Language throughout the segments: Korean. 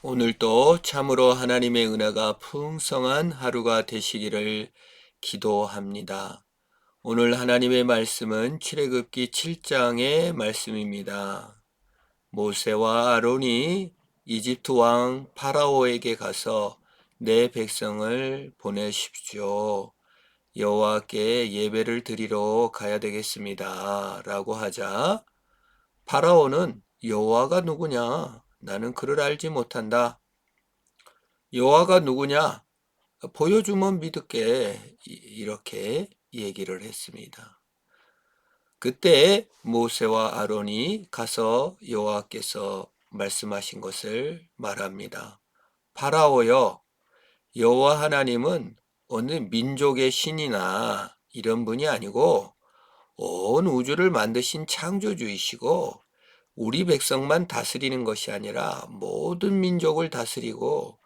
오늘도 참으로 하나님의 은혜가 풍성한 하루가 되시기를 기도합니다. 오늘 하나님의 말씀은 출애굽기 7장의 말씀입니다. 모세와 아론이 이집트 왕 파라오에게 가서 내 백성을 보내십시오. 여호와께 예배를 드리러 가야 되겠습니다. 라고 하자 파라오는 여호와가 누구냐? 나는 그를 알지 못한다. 여호와가 누구냐? 보여주면 믿을게. 이렇게 얘기를 했습니다. 그때 모세와 아론이 가서 여호와께서 말씀하신 것을 말합니다. 파라오여, 여호와 하나님은 어느 민족의 신이나 이런 분이 아니고 온 우주를 만드신 창조주이시고 우리 백성만 다스리는 것이 아니라 모든 민족을 다스리고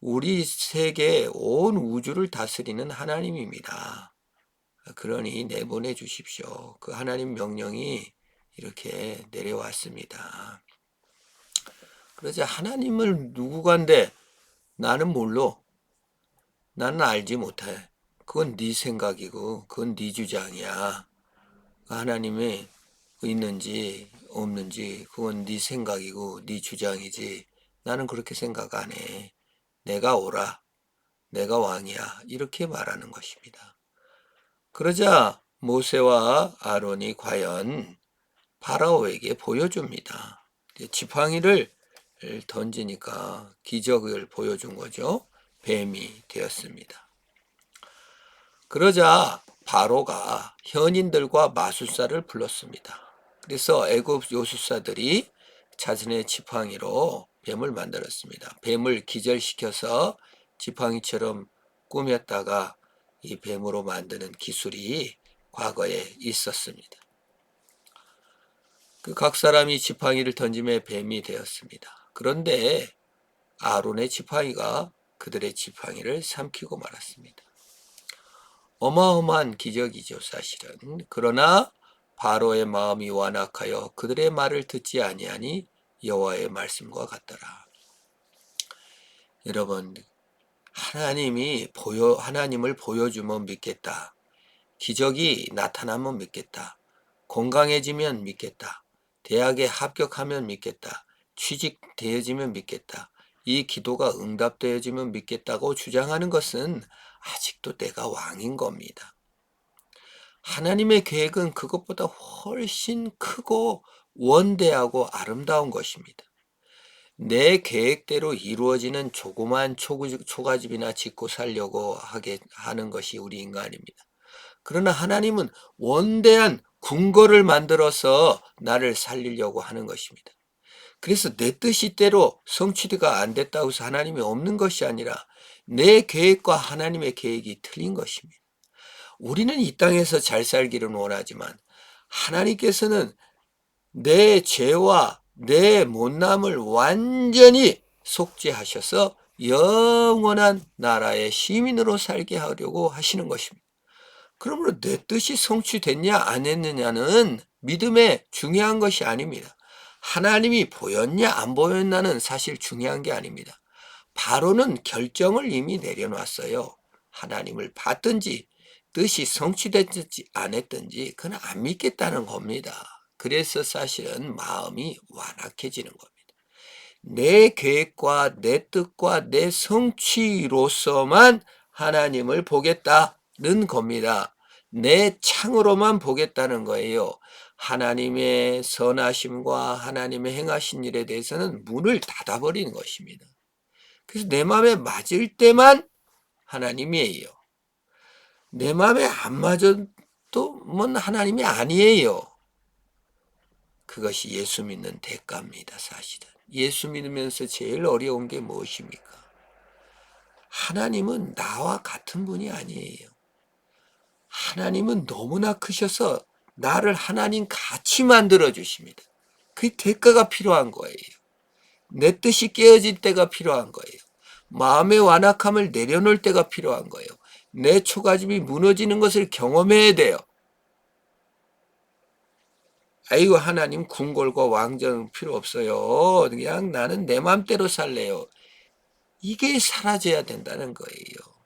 우리 세계 온 우주를 다스리는 하나님입니다. 그러니 내보내 주십시오. 그 하나님 명령이 이렇게 내려왔습니다. 그러자 하나님을 누구간데 나는 몰로 나는 알지 못해. 그건 네 생각이고 그건 네 주장이야. 하나님이 있는지 없는지 그건 네 생각이고 네 주장이지 나는 그렇게 생각 안 해. 내가 오라. 내가 왕이야. 이렇게 말하는 것입니다. 그러자 모세와 아론이 과연 파라오에게 보여줍니다. 지팡이를 던지니까 기적을 보여준 거죠. 뱀이 되었습니다. 그러자 바로가 현인들과 마술사를 불렀습니다. 그래서 애굽 요술사들이 자신의 지팡이로 뱀을 만들었습니다. 뱀을 기절시켜서 지팡이처럼 꾸몄다가 이 뱀으로 만드는 기술이 과거에 있었습니다. 그 각 사람이 지팡이를 던짐에 뱀이 되었습니다. 그런데 아론의 지팡이가 그들의 지팡이를 삼키고 말았습니다. 어마어마한 기적이죠, 사실은. 그러나 바로의 마음이 완악하여 그들의 말을 듣지 아니하니 여호와의 말씀과 같더라. 여러분 하나님이 보여 하나님을 보여주면 믿겠다. 기적이 나타나면 믿겠다. 건강해지면 믿겠다. 대학에 합격하면 믿겠다. 취직되어지면 믿겠다. 이 기도가 응답되어지면 믿겠다고 주장하는 것은 아직도 내가 왕인 겁니다. 하나님의 계획은 그것보다 훨씬 크고 원대하고 아름다운 것입니다. 내 계획대로 이루어지는 조그만 초가집이나 짓고 살려고 하게 하는 것이 우리 인간입니다. 그러나 하나님은 원대한 궁궐을 만들어서 나를 살리려고 하는 것입니다. 그래서 내 뜻이대로 성취가 안 됐다고 해서 하나님이 없는 것이 아니라 내 계획과 하나님의 계획이 틀린 것입니다. 우리는 이 땅에서 잘 살기를 원하지만 하나님께서는 내 죄와 내 못남을 완전히 속죄하셔서 영원한 나라의 시민으로 살게 하려고 하시는 것입니다. 그러므로 내 뜻이 성취됐냐 안 했느냐는 믿음의 중요한 것이 아닙니다. 하나님이 보였냐 안 보였냐는 사실 중요한 게 아닙니다. 바로는 결정을 이미 내려놨어요. 하나님을 받든지 뜻이 성취됐든지 안 했든지 그건 안 믿겠다는 겁니다. 그래서 사실은 마음이 완악해지는 겁니다. 내 계획과 내 뜻과 내 성취로서만 하나님을 보겠다는 겁니다. 내 창으로만 보겠다는 거예요. 하나님의 선하심과 하나님의 행하신 일에 대해서는 문을 닫아버리는 것입니다. 그래서 내 마음에 맞을 때만 하나님이에요. 내 마음에 안 맞아도 뭔 하나님이 아니에요. 그것이 예수 믿는 대가입니다, 사실은. 예수 믿으면서 제일 어려운 게 무엇입니까? 하나님은 나와 같은 분이 아니에요. 하나님은 너무나 크셔서 나를 하나님 같이 만들어 주십니다. 그 대가가 필요한 거예요. 내 뜻이 깨어질 때가 필요한 거예요. 마음의 완악함을 내려놓을 때가 필요한 거예요. 내 초가집이 무너지는 것을 경험해야 돼요. 아이고 하나님 궁궐과 왕정 필요 없어요. 그냥 나는 내 맘대로 살래요. 이게 사라져야 된다는 거예요.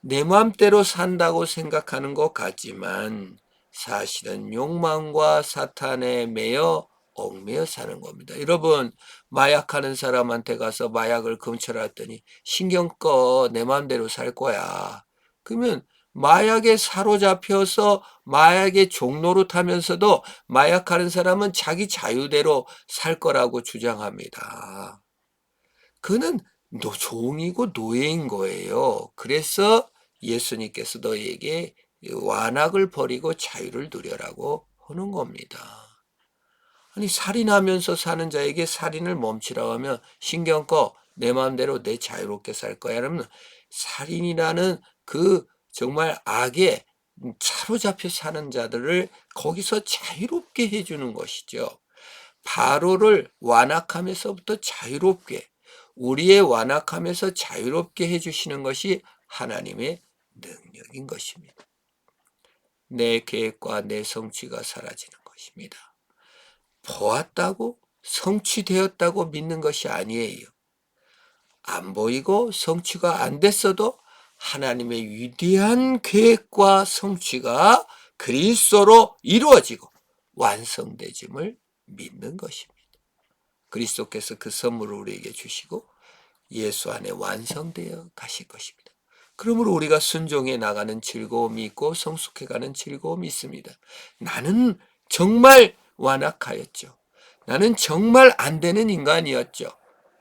내 맘대로 산다고 생각하는 것 같지만 사실은 욕망과 사탄에 매여 얽매여 사는 겁니다. 여러분 마약하는 사람한테 가서 마약을 검출했더니 신경 꺼내 맘대로 살 거야. 그러면 마약에 사로잡혀서 마약의 종로로 타면서도 마약하는 사람은 자기 자유대로 살 거라고 주장합니다. 그는 노, 종이고 노예인 거예요. 그래서 예수님께서 너에게 완악을 버리고 자유를 누려라고 하는 겁니다. 아니 살인하면서 사는 자에게 살인을 멈추라고 하면 신경 꺼 내 마음대로 내 자유롭게 살 거야. 그러면 살인이라는 그 정말 악에 사로잡혀 사는 자들을 거기서 자유롭게 해주는 것이죠. 바로를 완악함에서부터 자유롭게 우리의 완악함에서 자유롭게 해주시는 것이 하나님의 능력인 것입니다. 내 계획과 내 성취가 사라지는 것입니다. 보았다고 성취되었다고 믿는 것이 아니에요. 안 보이고 성취가 안 됐어도 하나님의 위대한 계획과 성취가 그리스도로 이루어지고 완성되짐을 믿는 것입니다. 그리스도께서 그 선물을 우리에게 주시고 예수 안에 완성되어 가실 것입니다. 그러므로 우리가 순종해 나가는 즐거움이 있고 성숙해가는 즐거움이 있습니다. 나는 정말 완악하였죠. 나는 정말 안 되는 인간이었죠.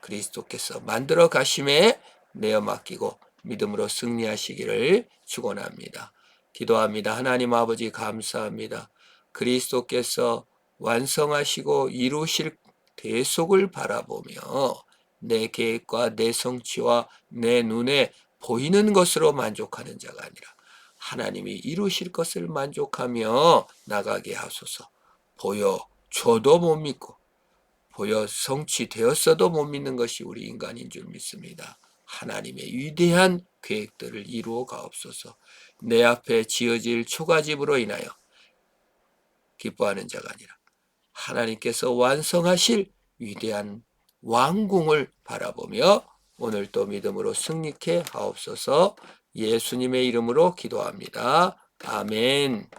그리스도께서 만들어 가심에 내어 맡기고 믿음으로 승리하시기를 축원합니다. 기도합니다. 하나님 아버지 감사합니다. 그리스도께서 완성하시고 이루실 대속을 바라보며 내 계획과 내 성취와 내 눈에 보이는 것으로 만족하는 자가 아니라 하나님이 이루실 것을 만족하며 나가게 하소서. 보여 줘도 못 믿고 보여 성취되었어도 못 믿는 것이 우리 인간인 줄 믿습니다. 하나님의 위대한 계획들을 이루어 가옵소서. 내 앞에 지어질 초가집으로 인하여 기뻐하는 자가 아니라 하나님께서 완성하실 위대한 왕궁을 바라보며 오늘 또 믿음으로 승리케 하옵소서 예수님의 이름으로 기도합니다. 아멘.